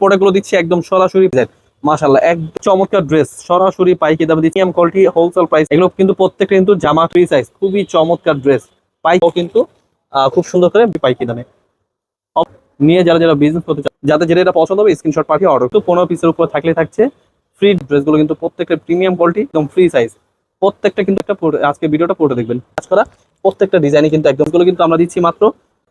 প্রোডাক্টগুলো দিচ্ছি একদম সরাসরি মাশাল্লাহ এক চমৎকার ড্রেস সরাসরি পাইকি দামে দিচ্ছি এম কোয়ালিটি হোলসেল প্রাইস এগুলো কিন্তু প্রত্যেকটা কিন্তু জামা ফ্রি সাইজ খুবই চমৎকার ড্রেস পাইকও কিন্তু খুব সুন্দর করে পাইকি দামে। নিয়ে যারা যারা বিজনেস করতে চান যাতে যেটা এটা পছন্দ হবে স্ক্রিনশট পাঠিয়ে অর্ডার তো পনেরো পিসের উপর থাকলে থাকছে ফ্রি ড্রেসগুলো কিন্তু প্রত্যেকটা প্রিমিয়াম কোয়ালিটি একদম ফ্রি সাইজ প্রত্যেকটা কিন্তু একটা আজকে ভিডিওটা পড়ে দেখবেন। কাজ করা, প্রত্যেকটা ডিজাইনই কিন্তু একদমগুলো কিন্তু আমরা দিচ্ছি মাত্র।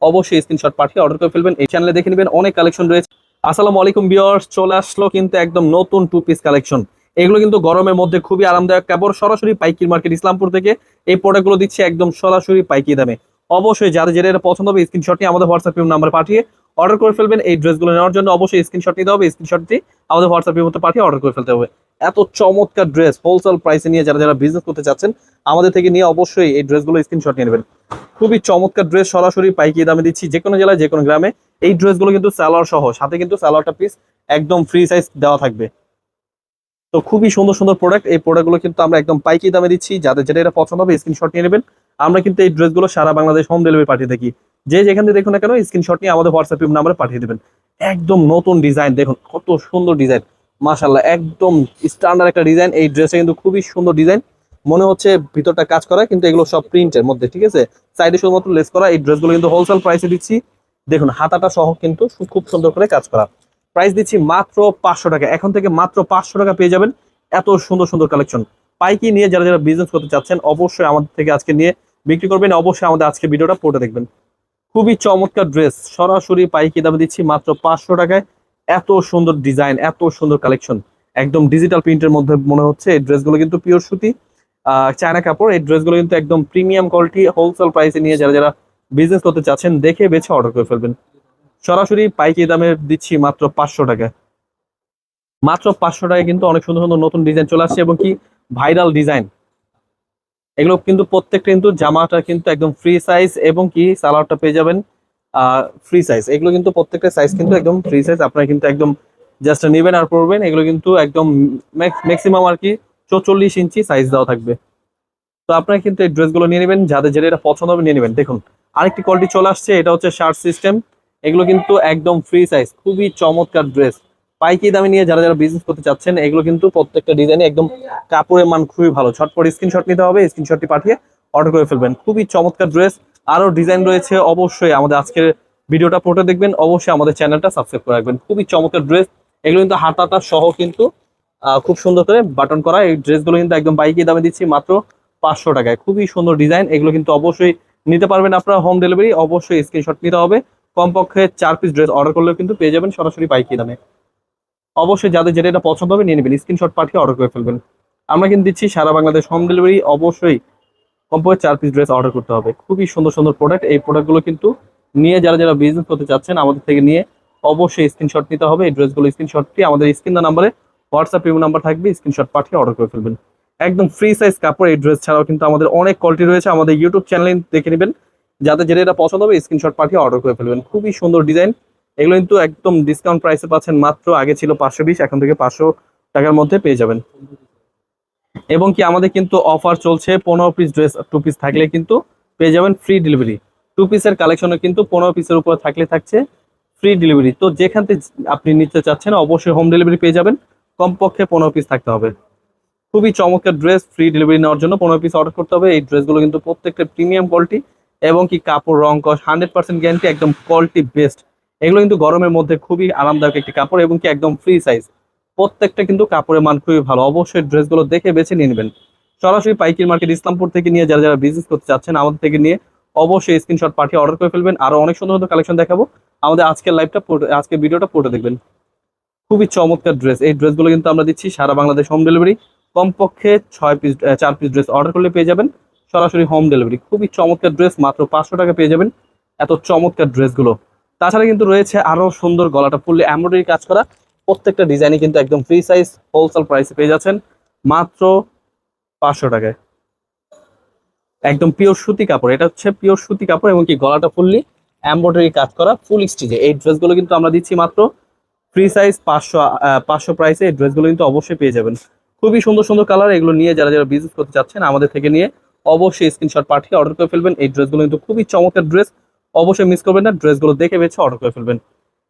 অবশ্যই স্ক্রিনশট পাঠিয়ে অর্ডার করে ফেলবেন। এই চ্যানেলে দেখে নেবেন, অনেক কালেকশন রয়েছে। আসসালামু আলাইকুম বিয়ার্স চলে আসলো কিন্তু একদম নতুন টু পিস কালেকশন এগুলো কিন্তু গরমের মধ্যে খুবই আরামদায়ক কেবল সরাসরি পাইকির মার্কেট ইসলামপুর থেকে এই প্রোডাক্টগুলো দিচ্ছে একদম সরাসরি পাইকি দামে। অবশ্যই যাদের যেটা পছন্দ হবে স্ক্রিনশটটি আমাদের হোয়াটসঅ্যাপ নাম্বার পাঠিয়ে অর্ডার করে ফেলবেন। এই ড্রেসগুলো নেওয়ার জন্য অবশ্যই স্ক্রিনশট নিতে হবে স্ক্রিনশটটি আমাদের হোয়াটসঅ্যাপ মধ্যে পাঠিয়ে অর্ডার করে ফেলতে হবে। এত চমৎকার ড্রেস হোলসেল প্রাইসে নিয়ে যারা যারা বিজনেস করতে চাচ্ছেন, আমাদের থেকে নিয়ে অবশ্যই এই ড্রেসগুলো স্ক্রিনশট নিয়ে নেবেন। খুবই চমৎকার ড্রেস সরাসরি পাইকি দামে দিচ্ছি যে কোনো জেলায়, যে কোনো গ্রামে। এই ড্রেসগুলো কিন্তু স্যালোয়ার সহ, সাথে কিন্তু স্যালোয়ারটা পিস একদম ফ্রি সাইজ দেওয়া থাকবে। তো খুবই সুন্দর সুন্দর প্রোডাক্ট এই প্রোডাক্টগুলো কিন্তু আমরা একদম পাইকি দামে দিচ্ছি। যাদের যেটা এটা পছন্দ হবে স্ক্রিনশট নিয়ে নেবেন। আমরা কিন্তু এই ড্রেসগুলো সারা বাংলাদেশ হোম ডেলিভারি পাঠিয়ে থাকি। যে যেখান দেখুন না কেন স্ক্রিনশট নিয়ে আমাদের হোয়াটসঅ্যাপ নাম্বারে পাঠিয়ে দেবেন। একদম নতুন ডিজাইন দেখুন কত সুন্দর ডিজাইন মাশাল্লাহ একদম স্ট্যান্ডার্ড একটা ডিজাইন এই ড্রেসটা কিন্তু খুবই সুন্দর ডিজাইন মনে হচ্ছে ভিতরটা কাজ করা কিন্তু এগুলো সব প্রিন্টের মধ্যে, ঠিক আছে? সাইডে শুধুমাত্র লেস করা, এই ড্রেসগুলো কিন্তু হোলসেল প্রাইসে দিচ্ছি। দেখুন, হাতাটা সহ কিন্তু খুব সুন্দর করে কাজ করা। প্রাইস দিচ্ছি মাত্র পাঁচশো টাকা। এখন থেকে মাত্র পাঁচশো টাকা পেয়ে যাবেন এত সুন্দর সুন্দর কালেকশন পাইকি নিয়ে যারা যারা বিজনেস করতে চাচ্ছেন, অবশ্যই আমাদের থেকে আজকে নিয়ে বিক্রি করবেন। অবশ্যই আমাদের আজকে ভিডিওটা পড়ে দেখবেন। খুবই চমৎকার ড্রেস সরাসরি পাইকি দামে দিচ্ছি মাত্র পাঁচশো টাকায়। এত সুন্দর ডিজাইন এত সুন্দর কালেকশন একদম ডিজিটাল প্রিন্টের মধ্যে মনে হচ্ছে এই ড্রেসগুলো কিন্তু পিওর সুতি। চায়না কাপড়, এই ড্রেসগুলো কিন্তু একদম প্রিমিয়াম কোয়ালিটি হোলসেল প্রাইসে নিয়ে যারা যারা বিজনেস করতে চাচ্ছেন, দেখে বেছে অর্ডার করে ফেলবেন। সরাসরি পাইকি দামে দিচ্ছি মাত্র পাঁচশো টাকা। মাত্র পাঁচশো টাকায় কিন্তু অনেক সুন্দর সুন্দর নতুন ডিজাইন চলে আসছে এবং কি ভাইরাল ডিজাইন এগুলো কিন্তু প্রত্যেকটা কিন্তু জামাটা কিন্তু একদম ফ্রি সাইজ এবং কি সালোয়ারটা পেয়ে যাবেন ফ্রি সাইজ এগুলো কিন্তু প্রত্যেকটা সাইজ কিন্তু একদম ফ্রি সাইজ আপনারা কিন্তু একদম জাস্ট নেবেন আর পড়বেন এগুলো কিন্তু একদম ম্যাক্সিমাম আর কি চৌচল্লিশ ইঞ্চি সাইজ দেওয়া থাকবে। তো আপনারা কিন্তু এই ড্রেসগুলো নিয়ে নেবেন, যাদের যেটা এটা পছন্দ হবে নিয়ে নেবেন। দেখুন, আরেকটি কোয়ালিটি চলে আসছে, এটা হচ্ছে শার্ট সিস্টেম এগুলো কিন্তু একদম ফ্রি সাইজ খুবই চমৎকার ড্রেস পাইকি দামে নিয়ে যারা যারা বিজনেস করতে চাচ্ছেন, এগুলো কিন্তু প্রত্যেকটা ডিজাইনে একদম কাপড়ের মান খুবই ভালো। ছটপট স্ক্রিনশট নিতে হবে স্ক্রিনশটটি পাঠিয়ে অর্ডার করে ফেলবেন। খুবই চমৎকার ড্রেস আরও ডিজাইন রয়েছে, অবশ্যই আমাদের আজকের ভিডিওটা পড়ে দেখবেন। অবশ্যই আমাদের চ্যানেলটা সাবস্ক্রাইব করে রাখবেন। খুবই চমৎকার ড্রেস এগুলো কিন্তু হাতাটা সহ কিন্তু খুব সুন্দর করে বাটন করা। এই ড্রেসগুলো কিন্তু একদম বাইকি দামে দিচ্ছি মাত্র পাঁচশো টাকায়। খুবই সুন্দর ডিজাইন এগুলো কিন্তু অবশ্যই নিতে পারবেন আপনারা হোম ডেলিভারি অবশ্যই স্ক্রিনশট নিতে হবে। কমপক্ষে চার পিস ড্রেস অর্ডার করলেও কিন্তু পেয়ে যাবেন, সরাসরি পাইকি দামে। অবশ্যই যাদের যেটা এটা পছন্দ হবে নিয়ে নেবেন স্ক্রিনশট পাঠিয়ে অর্ডার করে ফেলবেন। আমরা কিন্তু দিচ্ছি সারা বাংলাদেশ হোম ডেলিভারি অবশ্যই কমপক্ষে চার পিস ড্রেস অর্ডার করতে হবে। খুবই সুন্দর সুন্দর প্রোডাক্ট এই প্রোডাক্টগুলো কিন্তু নিয়ে যারা যারা বিজনেস করতে চাচ্ছেন আমাদের থেকে নিয়ে অবশ্যই স্ক্রিনশট নিতে হবে। এই ড্রেসগুলো স্ক্রিনশটটি আমাদের স্ক্রিন নাম্বারে হোয়াটসঅ্যাপ ইউ নাম্বার থাকবে স্ক্রিনশট পাঠিয়ে অর্ডার করে ফেলবেন। একদম ফ্রি সাইজ কাপড়, এই ড্রেস ছাড়াও কিন্তু আমাদের অনেক কোয়ালিটি রয়েছে। আমাদের ইউটিউব চ্যানেলে দেখে নেবেন। যাতে যেটা এটা পছন্দ হবে স্ক্রিনশট পাঠিয়ে অর্ডার করে ফেলবেন। খুবই সুন্দর ডিজাইন এগুলো কিন্তু একদম ডিসকাউন্ট প্রাইসে পাচ্ছেন মাত্র, আগে ছিল পাঁচশো বিশ, এখন থেকে পাঁচশো টাকার মধ্যে পেয়ে যাবেন। এবং কি আমাদের কিন্তু অফার চলছে, পনেরো পিস ড্রেস টু পিস থাকলে কিন্তু পেয়ে যাবেন ফ্রি ডেলিভারি টু পিসের কালেকশনে কিন্তু পনেরো পিসের উপর থাকলে থাকছে ফ্রি ডেলিভারি তো যেখান থেকে আপনি নিতে চাচ্ছেন, অবশ্যই হোম ডেলিভারি পেয়ে যাবেন। কমপক্ষে পনেরো পিস থাকতে হবে। খুবই চমকের ড্রেস ফ্রি ডেলিভারি নেওয়ার জন্য পনেরো পিস অর্ডার করতে হবে। এই ড্রেসগুলো কিন্তু প্রত্যেকটা প্রিমিয়াম কোয়ালিটি এবং কি কাপড়, রং, কস হান্ড্রেড পার্সেন্ট গ্যারান্টি একদম কোয়ালিটি বেস্ট এগুলো কিন্তু গরমের মধ্যে খুবই আরামদায়ক একটি কাপড় এবং কি একদম ফ্রি সাইজ প্রত্যেকটা কিন্তু কাপড়ের মান খুবই ভালো। অবশ্যই ড্রেসগুলো দেখে বেছে নিয়ে নেবেন। সরাসরি পাইকির মার্কেট ইসলামপুর থেকে নিয়ে যারা যারা বিজনেস করতে চাচ্ছেন, আমাদের থেকে নিয়ে অবশ্যই স্ক্রিনশট পাঠিয়ে অর্ডার করে ফেলবেন। আরও অনেক সুন্দর সুন্দর কালেকশন দেখাবো। আমাদের আজকের লাইভটা আজকের ভিডিওটা পড়ে দেখবেন। খুবই চমৎকার ড্রেস এই ড্রেসগুলো কিন্তু আমরা দিচ্ছি সারা বাংলাদেশ হোম ডেলিভারি কমপক্ষে ছয় পিস চার পিস ড্রেস অর্ডার করলে পেয়ে যাবেন। সরাসরি হোম ডেলিভারি খুবই চমৎকার ড্রেস মাত্র পাঁচশো টাকা পেয়ে যাবেন এত চমৎকার ড্রেসগুলো তাছাড়া কিন্তু রয়েছে আরও সুন্দর গলাটা, ফুললে এমব্রয়ডারি কাজ করা। প্রত্যেকটা ডিজাইনই কিন্তু একদম ফ্রি সাইজ হোলসেল প্রাইসে পেয়ে যাচ্ছেন। মাত্র পাঁচশো টাকায়। একদম পিওর সুতি কাপড়। এটা হচ্ছে পিওর সুতি কাপড় এবং কি গলাটা ফুললি এমব্রয়ডারি কাজ করা ফুল স্টিচে এই ড্রেসগুলো কিন্তু আমরা দিচ্ছি মাত্র ফ্রি সাইজ পাঁচশো পাঁচশো প্রাইসে এই ড্রেসগুলো কিন্তু অবশ্যই পেয়ে যাবেন। খুবই সুন্দর সুন্দর কালার এগুলো নিয়ে যারা যারা বিজনেস করতে চাচ্ছেন, আমাদের থেকে নিয়ে অবশ্যই স্ক্রিনশট পাঠিয়ে অর্ডার করে ফেলবেন। এই ড্রেসগুলো কিন্তু খুবই চমৎকার ড্রেস অবশ্যই মিস করবেন না ড্রেসগুলো দেখে বেছে অর্ডার করে ফেলবেন।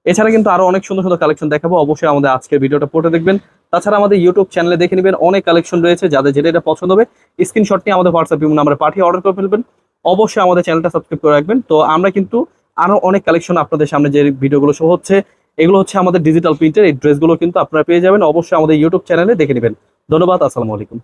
এছাড়া কিন্তু আরও অনেক সুন্দর সুন্দর কালেকশন দেখাবো। অবশ্যই আমাদের আজকের ভিডিওটা পড়ে দেখবেন। তাছাড়া আমাদের ইউটিউব চ্যানেলে দেখে নেবেন, অনেক কালেকশন রয়েছে, যাদের যেটা এটা পছন্দ হবে স্ক্রিনশট নিয়ে আমাদের হোয়াটসঅ্যাপ নাম্বারে পাঠিয়ে অর্ডার করে ফেলবেন। অবশ্যই আমাদের চ্যানেলটা সাবস্ক্রাইব করে রাখবেন। তো আমরা কিন্তু আরও অনেক কালেকশন আপনাদের সামনে যে ভিডিওগুলো শো হচ্ছে এগুলো হচ্ছে আমাদের ডিজিটাল প্রিন্টের এই ড্রেসগুলো কিন্তু আপনারা পেয়ে যাবেন। অবশ্যই আমাদের ইউটিউব চ্যানেলে দেখে নেবেন। ধন্যবাদ, আসসালামু আলাইকুম।